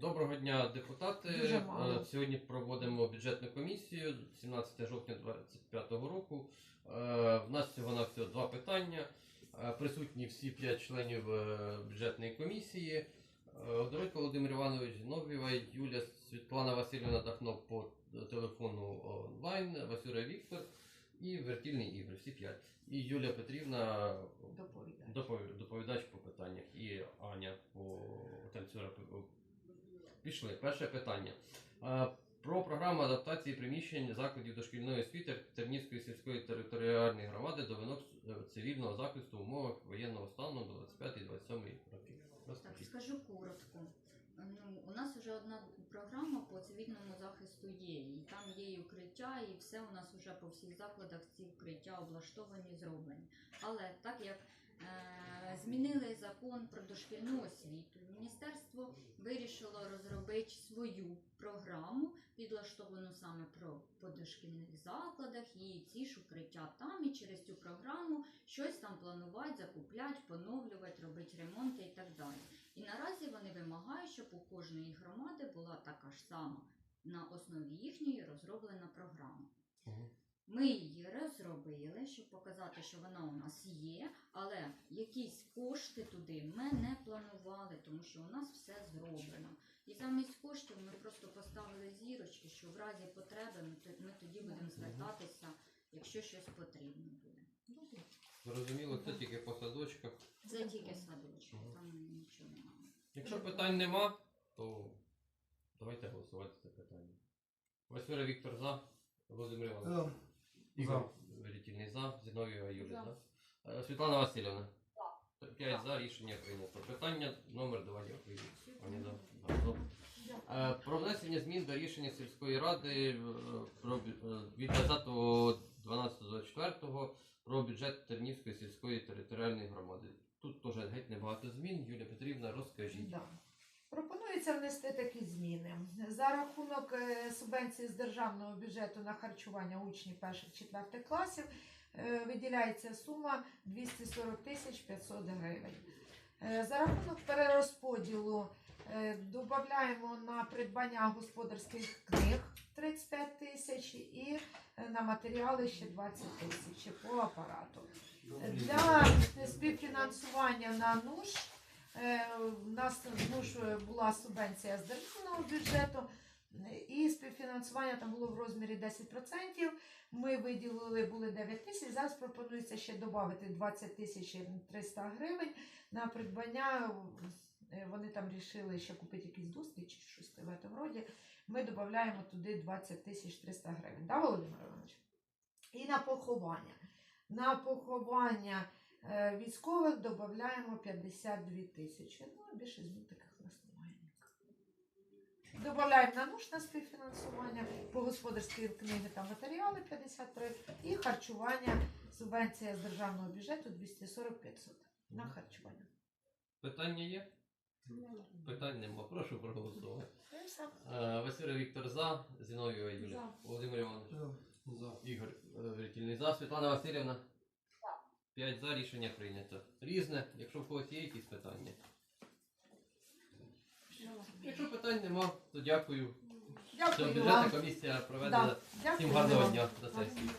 Доброго дня, депутати. Дуже мало. Е, Сьогодні проводимо бюджетну комісію 17 жовтня 2025 року. Е, В нас всього на всього два питання. Е, Присутні всі п'ять членів бюджетної комісії. Е, Володимир Іванович Зінов'єва, Юлія Світлана Васильівна Дахно по телефону онлайн, Васюра Віктор і Вертільний Ігор. Всі п'ять. І Юлія Петрівна Доповідач. Доповідач по питаннях і Аня по танцюра. Пішли. Перше питання. Е, Про програму адаптації приміщень закладів дошкільної освіти Тернівської сільської територіальної громади до вимог е, цивільного захисту в умовах воєнного стану до 25-27 років. Так, скажу коротко. Ну, у нас вже одна програма по цивільному захисту є. І там є і укриття, і все у нас вже по всіх закладах ці укриття облаштовані, зроблені. Але так як змінили закон про дошкільну освіту, міністерство вирішило розробити свою програму, підлаштовану саме про по дошкільних закладах, і ці ж укриття там, і через цю програму щось там планувати, закупляти, поновлювати, робити ремонти і так далі. І наразі вони вимагають, щоб у кожної громади була така ж сама на основі їхньої розроблена програма. Ми її розробили, щоб показати, що вона у нас є, але якісь кошти туди ми не планували, тому що у нас все зроблено. І замість коштів ми просто поставили зірочки, що в разі потреби ми, тоді будемо звертатися, якщо щось потрібно буде. Зрозуміло, це тільки по садочках. Це тільки садочок, Мгм. там нічого немає. Якщо питань нема, то давайте голосувати за це питання. Васюра Віктор за, Володимир Іванович. Ігор Веретільний за, Зінов'єва Юлія за. Е, Світлана Васильівна. П'ять за рішення прийнято. Питання номер два. Дякую. Пані за. Да, добре. Е, Про внесення змін до рішення сільської ради е, про бю- е, від 20.12.24 про бюджет Тернівської сільської територіальної громади. Тут теж геть небагато змін. Юлія Петрівна, розкажіть. Да. Пропонується внести такі зміни. За рахунок е, субвенції з державного бюджету на харчування учнів перших-четвертих класів е, виділяється сума 240 тисяч 500 гривень. Е, За рахунок перерозподілу додаємо на придбання господарських книг 35 тисяч і на матеріали ще 20 тисяч по апарату. Для співфінансування на НУШ у нас в НУШ була субвенція з державного бюджету, е, і співфінансування там було в розмірі 10%. Ми виділили були 9 тисяч. Зараз пропонується ще додати 20 тисяч 300 гривень на придбання. е, Вони там рішили ще купити якісь доски чи щось в цьому роді. Ми додаємо туди 20 тисяч 300 гривень. Да, Володимир Іванович? І на поховання. На поховання е, військових додаємо 52 тисячі. Ну, а більше змін таких у нас немає. Додаємо на нуж на співфінансування, по господарській книги та матеріали 53 і харчування, субвенція з державного бюджету 240 500 на харчування. Питання є? Питань нема. Прошу проголосувати. Е, Василя Віктор за, Зінов'єва Юлія. За. Володимир Іванович. За. Ігор е, Веретільний за. Світлана Васильівна. П'ять за рішення прийнято. Різне, якщо в когось є якісь питання. Якщо питань нема, то дякую. Дякую. Що бюджетна комісія проведена. Да, Всім гарного дня до сесії.